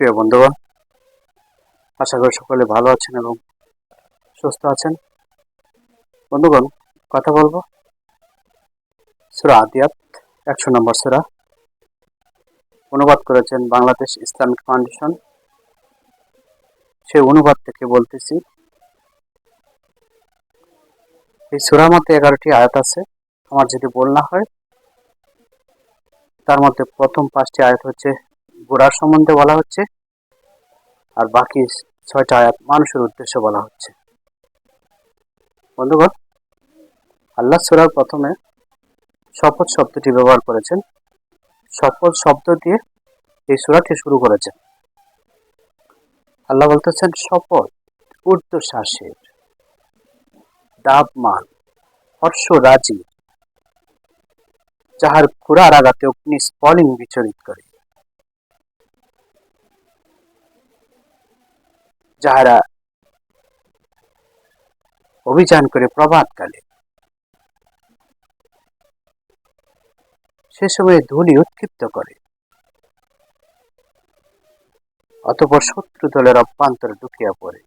প্রিয় বন্ধুগণ, আশা করি সকলে ভালো আছেন এবং সুস্থ আছেন। বন্ধুগণ, কথা বলব। সুরা আদিয়াত, একশো নম্বর সুরা। অনুবাদ করেছেন বাংলাদেশ ইসলামিক ফাউন্ডেশন। সেই অনুবাদ থেকে বলতেছি, এই সুরার মধ্যে এগারোটি আয়াত আছে। আমার যদি বল না হয়, তার মধ্যে প্রথম পাঁচটি আয়াত হচ্ছে গোড়ার সম্বন্ধে বলা হচ্ছে আর বাকি ছয়টা আয়াত মানুষের উদ্দেশ্য বলা হচ্ছে। বন্ধুগণ, আল্লাহ সুরার প্রথমে শপথ শব্দটি ব্যবহার করেছেন। শপথ শব্দ দিয়ে এই সুরাটি শুরু করেছেন। আল্লাহ বলতেছেন, শপথ ঊর্ধ্বশ্বাসের দাবমান হর্ষ রাজি, যাহার খুরার আঘাতে অগ্নি স্ফলিং বিচরিত করে। যাহারা অভিযান করে প্রভাতকালে। সে সময় ধুলি উৎক্ষিপ্ত করে। অতপর শত্রু দলের অভ্যন্তরে ঢুকিয়া পড়ে।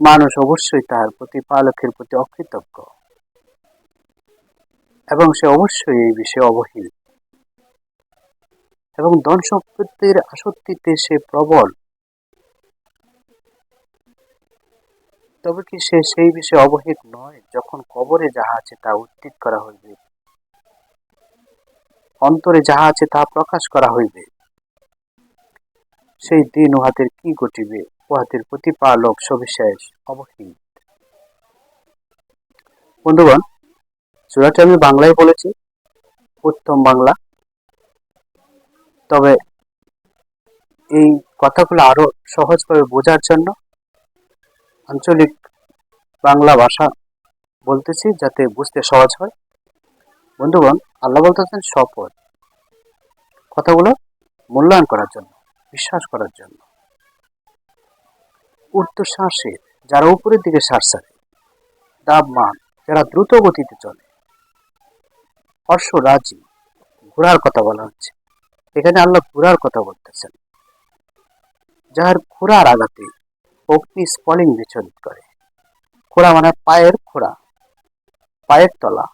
মানুষ অবশ্যই তাহার প্রতিপালকের প্রতি অকৃতজ্ঞ। এবং সে অবশ্যই এই বিষয়ে অবহিত এবং ধন সম্পত্তির আসক্তিতে সে প্রবল তবে কি সে সেই বিষয়ে অবহিত নয়? যখন কবরে যাহা আছে তা উত্থিত করা হইবে। অন্তরে যাহা আছে তা প্রকাশ করা হইবে। সেই দিন উহাদের কি ঘটিবে? উহাদের প্রতিপালক সবিশেষ অবহিত। বন্ধুগণ, সুরাটি আমি বাংলায় বলেছি, উত্তম বাংলা। তবে এই কথাগুলো আরও সহজভাবে বোঝার জন্য আঞ্চলিক বাংলা ভাষা বলতেছি যাতে বুঝতে সহজ হয়। বন্ধুগণ, আল্লাহ বলতেছেন শপথ কথাগুলো মূল্যায়ন করার জন্য, বিশ্বাস করার জন্য। ঊর্ধ্বশ্বাসের যারা উপরের দিকে শ্বাস ছাড়ে, দাবমান, যারা দ্রুত গতিতে চলে হর্ষ রাজি, ঘোড়ার কথা বলা হচ্ছে। এখানে আল্লাহ ঘোড়ার কথা বলতেছেন। যার ঘোড়ার আঘাতে অগ্নি স্পলিং বিচলিত করে। খোড়া মানে পায়ের খোড়া, পায়ের তলা।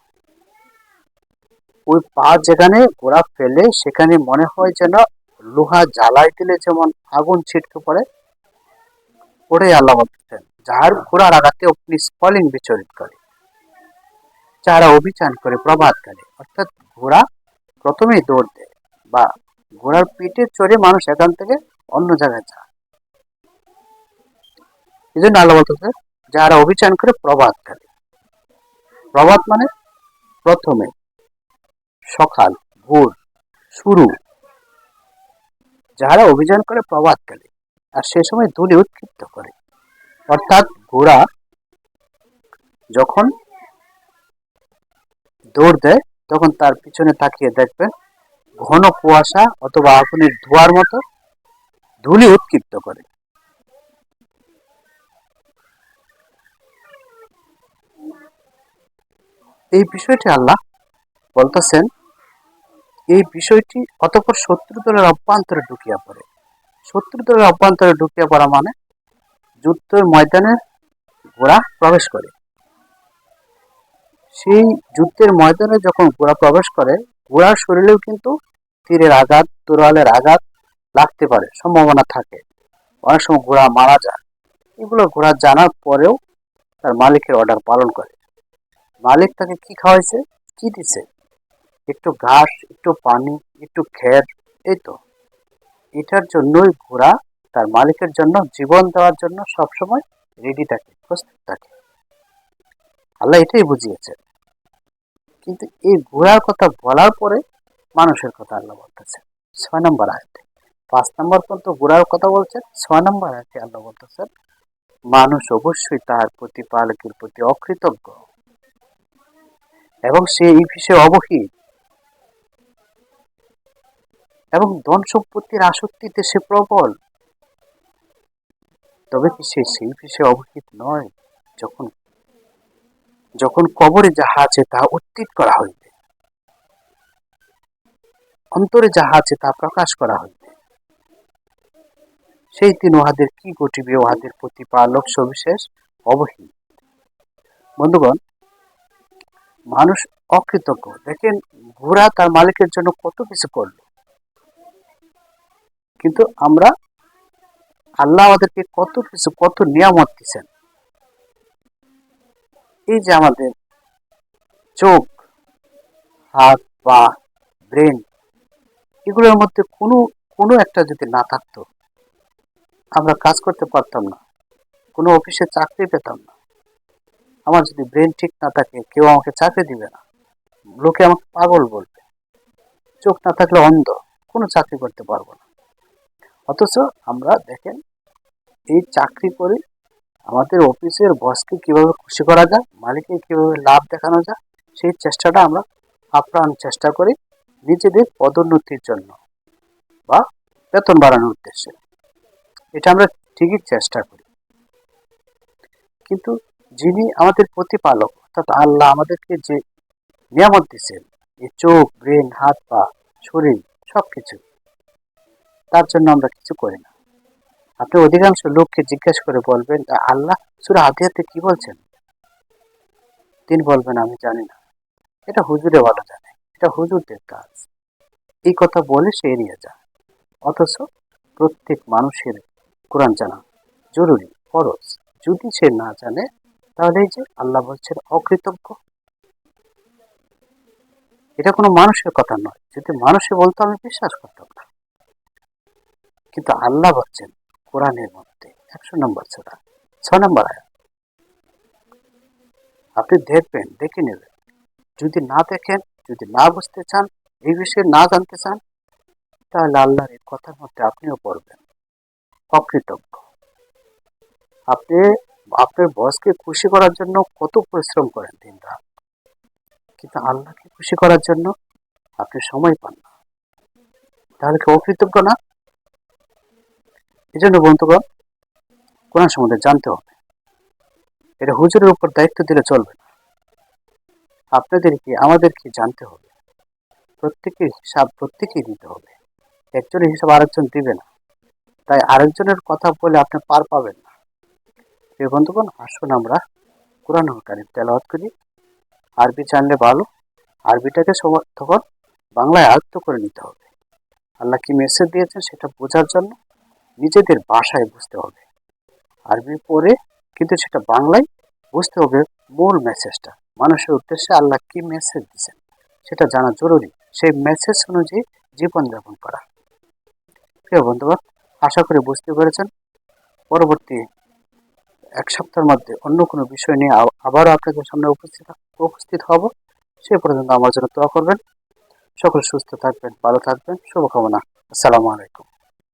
ওই পা যেখানে ঘোড়া ফেলে, সেখানে মনে হয় যেন লোহা জ্বালাই দিলে যেমন আগুন ছিটকে পড়ে, ওটাই আল্লাহ বলতেছেন, যার ঘোড়ার আঘাতে অগ্নি স্পলিং বিচলিত করে। যারা অভিযান করে প্রভাতকালে অর্থাৎ ঘোড়া প্রথমেই দৌড় দেয় বা ঘোড়ার পিঠে চড়ে মানুষ এখান থেকে অন্য জায়গায় যায়। আল্লাহ বলতেছে, যারা অভিযান করে প্রভাতকালে প্রভাত মানে প্রথমে সকাল, ভোর, শুরু। যারা অভিযান করে প্রভাতকালে আর সে সময় ধুলি উৎক্ষিপ্ত করে। অর্থাৎ ঘোড়া যখন দৌড় দেয়, তখন তার পিছনে তাকিয়ে দেখবেন ঘন কুয়াশা অথবা আগুনের ধোয়ার মতো ধুলি উৎক্ষিপ্ত করে। এই বিষয়টি আল্লাহ বলতেছেন, এই বিষয়টি অতপর শত্রু দলের অভ্যন্তরে ঢুকিয়া পড়ে। শত্রু দলের অভ্যন্তরে ঢুকিয়া পড়া মানে যুদ্ধের ময়দানে ঘোড়া প্রবেশ করে। সেই যুদ্ধের ময়দানে যখন ঘোড়া প্রবেশ করে ঘোড়ার শরীরেও কিন্তু তীরের আঘাত তোরালের আঘাত লাগতে পারে, সম্ভাবনা থাকে। অনেক সময় ঘোড়া মারা যায়। এগুলো ঘোড়া জানার পরেও তার মালিকের অর্ডার পালন করে। মালিক তাকে কি খাওয়াইছে? কি দিছে? একটু ঘাস, একটু পানি, একটু খের, এই তো। এটার জন্যই ঘোড়া তার মালিকের জন্য, জীবন দেওয়ার জন্য সবসময় রেডি থাকে, প্রস্তুত থাকে। আল্লাহ এটাই বুঝিয়েছে কিন্তু এই ঘোড়ার কথা বলার পরে মানুষের কথা আল্লাহ বলতেছে। ছয় নম্বর আয়তে। পাঁচ নম্বর পর্যন্ত ঘোড়ার কথা বলছেন, ছয় নম্বর আয়তে আল্লাহ বলতেছেন, মানুষ অবশ্যই তার প্রতিপালকের প্রতি অকৃতজ্ঞ। এবং সে এই বিষয়ে অবহিত। এবং ধন সম্পত্তির আসক্তিতে সে প্রবল। তবে কি সে সেই বিষয়ে অবহিত নয়, যখন যখন কবরে যাহা আছে তা উত্থিত করা হইবে। অন্তরে যাহা আছে তা প্রকাশ করা হইবে। সেই দিন উহাদের কি ঘটিবে, উহাদের প্রতিপালক সবিশেষ অবহিত। বন্ধুগণ মানুষ অকৃতজ্ঞ। দেখেন ঘোড়া তার মালিকের জন্য কত কিছু করল। কিন্তু আমরা আল্লাহ আমাদেরকে কত কিছু, কত নিয়ামত দিচ্ছেন এই যে আমাদের চোখ, হাত, পা, ব্রেন, এগুলোর মধ্যে কোনো কোনো একটা যদি না থাকতো, আমরা কাজ করতে পারতাম না। কোনো অফিসে চাকরি পেতাম না। আমার যদি ব্রেন ঠিক না থাকে, কেউ আমাকে চাকরি দিবে না। লোকে আমাকে পাগল বলবে। চোখ না থাকলে অন্ধ। কোনো চাকরি করতে পারব না। অথচ আমরা দেখেন, এই চাকরি করে আমাদের অফিসের বসকে কীভাবে খুশি করা যায়, মালিককে কীভাবে লাভ দেখানো যায়, সেই চেষ্টাটা আমরা আপ্রাণ চেষ্টা করি নিজেদের পদোন্নতির জন্য বা বেতন বাড়ানোর উদ্দেশ্যে। এটা আমরা ঠিকই চেষ্টা করি। কিন্তু যিনি আমাদের প্রতিপালক, অর্থাৎ আল্লাহ আমাদেরকে যে নিয়ামত দিচ্ছেন এই চোখ, ব্রেন, হাত, পা, শরীর, সবকিছু, তার জন্য আমরা কিছু করি না। আপনি অধিকাংশ লোককে জিজ্ঞেস করে বলবেন আল্লাহ সুরা হাতে কি বলছেন? তিনি বলবেন, আমি জানি না। এটা হুজুরে ভালো জানে এটা হুজুরদের কাজ। এই কথা বলে সে এড়িয়ে যায়। অথচ প্রত্যেক মানুষের কোরআন জানা জরুরি, ফরজ। যদি সে না জানে তাহলে যে আল্লাহ বলছেন, অকৃতজ্ঞ। এটা কোনো মানুষের কথা নয়। যদি মানুষে বলতো, আমি বিশ্বাস করতাম না। কিন্তু আল্লাহ বলছেন, কোরআনের মধ্যে, একশো নম্বর ছোড়া ছ নম্বর আয়াত, আপনি দেখবেন, দেখে নেবেন, যদি না দেখেন, যদি না বুঝতে চান, এই বিষয়ে না জানতে চান, তাহলে আল্লাহর এই কথার মধ্যে আপনিও পড়বেন, অকৃতজ্ঞ। আপনি আপনার বসকে খুশি করার জন্য কত পরিশ্রম করেন দিন রাত। কিন্তু আল্লাহকে খুশি করার জন্য আপনি সময় পান না। তাহলে কি অকৃতজ্ঞ না? এই জন্য বন্ধুগণ, কোরআন সম্বন্ধে জানতে হবে। এটা হুজুরের উপর দায়িত্ব দিলে চলবে না। আপনাদেরকে, আমাদেরকে জানতে হবে। প্রত্যেকের হিসাব প্রত্যেকেই দিতে হবে। একজনের হিসাব আরেকজন দিবে না। তাই আরেকজনের কথা বলে আপনি পার পাবেন না। প্রিয় বন্ধুগণ, আসুন আমরা কোরআন কারিম তেলাওয়াত করি। আরবি জানলে ভালো, আরবিটাকে তখন বাংলায় আয়ত্ত করে নিতে হবে। আল্লাহ কি মেসেজ দিয়েছেন সেটা বোঝার জন্য নিজেদের ভাষায় বুঝতে হবে। আরবি পড়ে কিন্তু সেটা বাংলায় বুঝতে হবে মূল মেসেজটা মানুষের উদ্দেশ্যে আল্লাহ কি মেসেজ দিয়েছেন সেটা জানা জরুরি। সেই মেসেজ অনুযায়ী জীবনযাপন করা। প্রিয় বন্ধুগণ, আশা করি বুঝতে পেরেছেন। পরবর্তী এক সপ্তাহের মধ্যে অন্য কোনো বিষয় নিয়ে আবারও আপনাদের সামনে উপস্থিত উপস্থিত হব, সে পর্যন্ত আমার জন্য দোয়া করবেন। সকল সুস্থ থাকবেন, ভালো থাকবেন, শুভকামনা। আসসালামু আলাইকুম।